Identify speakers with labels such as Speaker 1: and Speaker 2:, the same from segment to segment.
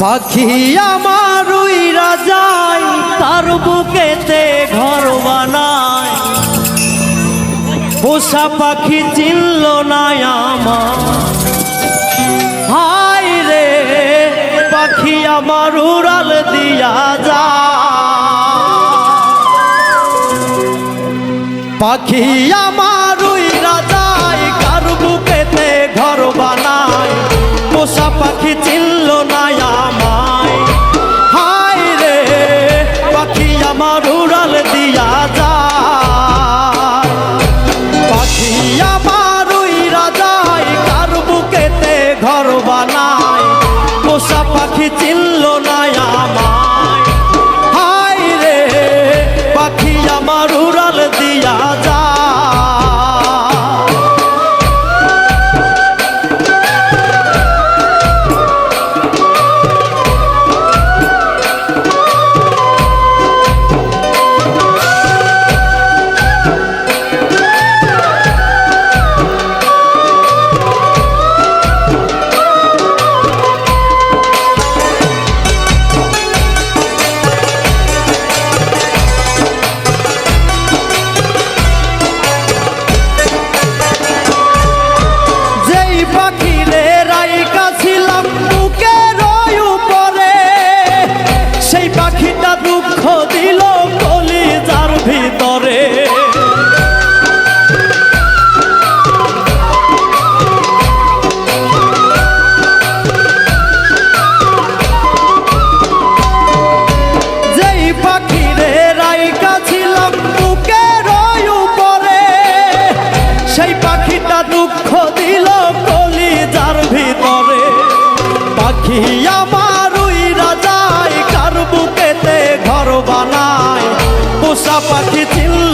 Speaker 1: পাখি আমার উইরা যায় তার বুকেতে ঘর বানায়। পোষা পাখি চিনল না আমার। হাই রে, পাখি আমার উড়াল দিয়া যা পাখি আমার আমার আমার যায় কার বুকেতে ঘর বানায়? পোষা পাখি চিনল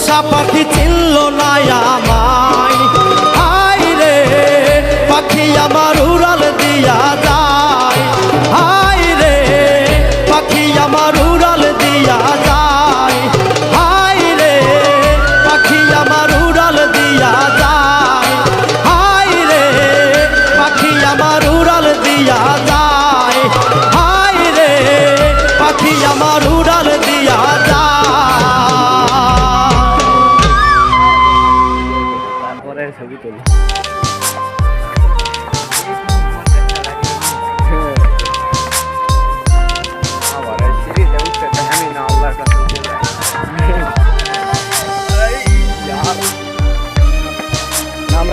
Speaker 1: পোষা পাখি চিনল না আমায়। হাই রে, পাখি আমার উড়াল দিয়া যায়। হাই রে, পাখি আমার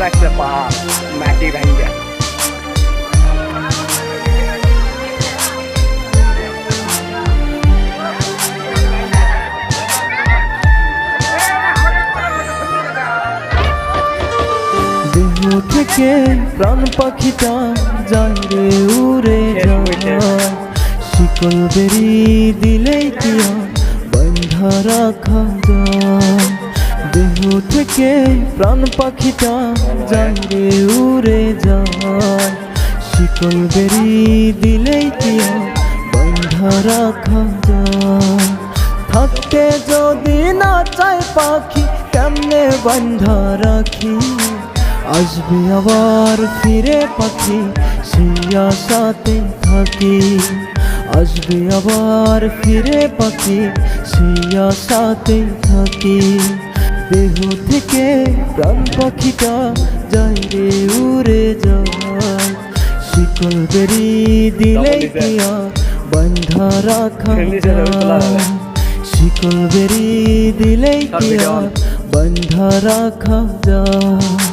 Speaker 2: রাখছে পাহাড় মাটি ভাঙ্গা
Speaker 3: দেহ থেকে প্রাণ পাখিটা যায় উড়ে যায়। শিকল বেরি দিলেই টিয়া, বন্ধা রাখা যায়। দেহ থেকে প্রাণ পাখিটা রে, উড়ে যায়। শিকল বেরি দিলেই বন্ধা রাখা যায়। থাকতে যদি না চায় পাখি, কেমনে বন্ধা রাখি? আসবে আবার ফিরে পাখি, সেই আশাতে থাকি। আসবে আবার ফিরে পাখি, সেই আশাতে থাকি। দেহ থেকে প্রাণ পাখিটা যায় রে উড়ে যায়। শিকল বেরি দিলে আর বান্ধা রাখা যায়। শিকল বেরি দিলে কি আর রাখা যায়।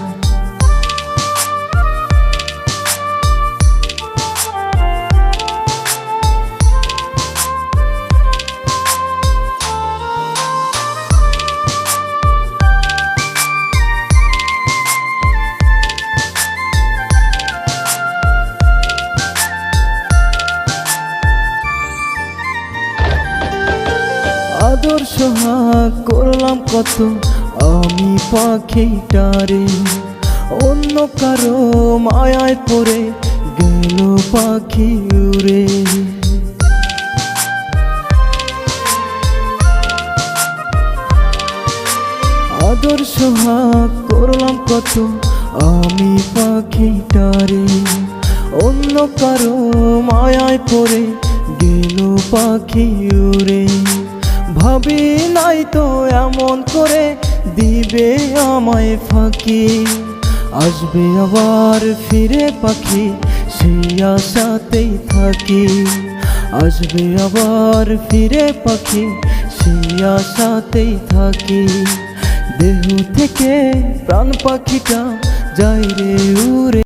Speaker 3: হাক করলাম কত আমি পাখিটারে। অন্য কারও মায়ায় পড়ে গেল পাখি উড়ে আদর্শ হাক করলাম কত আমি পাখিটারে। অন্য কারও মায়ায় পড়ে গেল পাখি উড়ে ভাবি নাই তো এমন করে দিবে আমায় ফাঁকি। আসবে আবার ফিরে পাখি, সেই আশাতেই থাকি। আসবে আবার ফিরে পাখি, সেই আশাতেই থাকি। দেহ থেকে প্রাণ পাখিটা যায় রে উড়ে